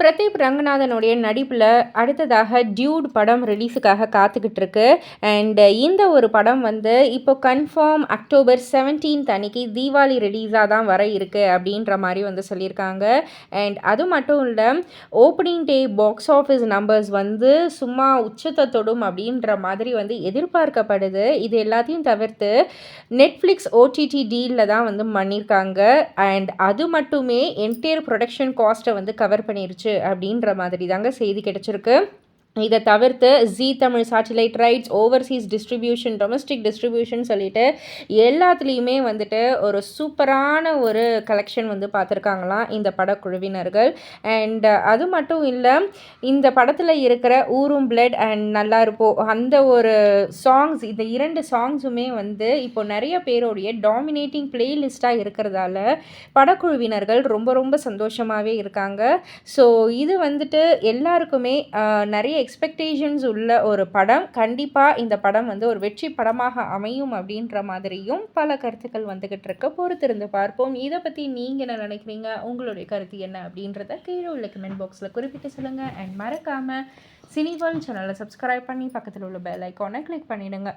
பிரதீப் ரங்கநாதனுடைய நடிப்பில் அடுத்ததாக டியூட் படம் ரிலீஸுக்காக காத்துக்கிட்டு இருக்கு அண்ட் இந்த ஒரு படம் வந்து இப்போ கன்ஃபார்ம் அக்டோபர் செவன்டீன்த் அன்னைக்கு தீபாவளி ரிலீஸாக தான் வர இருக்கு அப்படின்ற மாதிரி வந்து சொல்லியிருக்காங்க. அண்ட் அது மட்டும் இல்லை opening day box office numbers வந்து சும்மா உச்சத்தை தொடும் அப்படின்ற மாதிரி வந்து எதிர்பார்க்கப்படுது. இது எல்லாத்தையும் தவிர்த்து நெட்ஃப்ளிக்ஸ் ஓடிடி டீலில் தான் வந்து பண்ணியிருக்காங்க. அண்ட் அது மட்டுமே என்டையர் ப்ரொடக்ஷன் காஸ்ட்டை வந்து கவர் பண்ணிருச்சு. அப்படின்ற மாதிரி தாங்க செய்தி கிடைச்சிருக்கு. இதை தவிர்த்து Zee Tamil satellite rights overseas distribution domestic distribution சொல்லிட்டு எல்லாத்துலேயுமே வந்துட்டு ஒரு சூப்பரான ஒரு கலெக்ஷன் வந்து பார்த்துருக்காங்களாம் இந்த படக்குழுவினர்கள். அண்ட் அது மட்டும் இல்லை இந்த படத்தில் இருக்கிற ஊரும் பிளட் அண்ட் நல்லா இருப்போம் அந்த ஒரு சாங்ஸ் இந்த இரண்டு சாங்ஸுமே வந்து இப்போ நிறைய பேருடைய டாமினேட்டிங் பிளேலிஸ்ட்டாக இருக்கிறதால படக்குழுவினர்கள் ரொம்ப ரொம்ப சந்தோஷமாகவே இருக்காங்க. ஸோ இது வந்துட்டு எல்லாருக்குமே நிறைய எக்ஸ்பெக்டேஷன்ஸ் உள்ள ஒரு படம் கண்டிப்பாக இந்த படம் வந்து ஒரு வெற்றி படமாக அமையும் அப்படின்ற மாதிரியும் பல கருத்துக்கள் வந்துக்கிட்டு இருக்க. பொறுத்திருந்து பார்ப்போம். இதை பற்றி நீங்கள் என்ன நினைக்கிறீங்க? உங்களுடைய கருத்து என்ன அப்படின்றத கீழே உள்ள கமெண்ட் பாக்ஸில் குறிப்பிட்டு சொல்லுங்கள் அண்ட் மறக்காமல் சினிவால் சேனலை சப்ஸ்கிரைப் பண்ணி பக்கத்தில் உள்ள பெல் ஐக்கானை கிளிக் பண்ணிவிடுங்க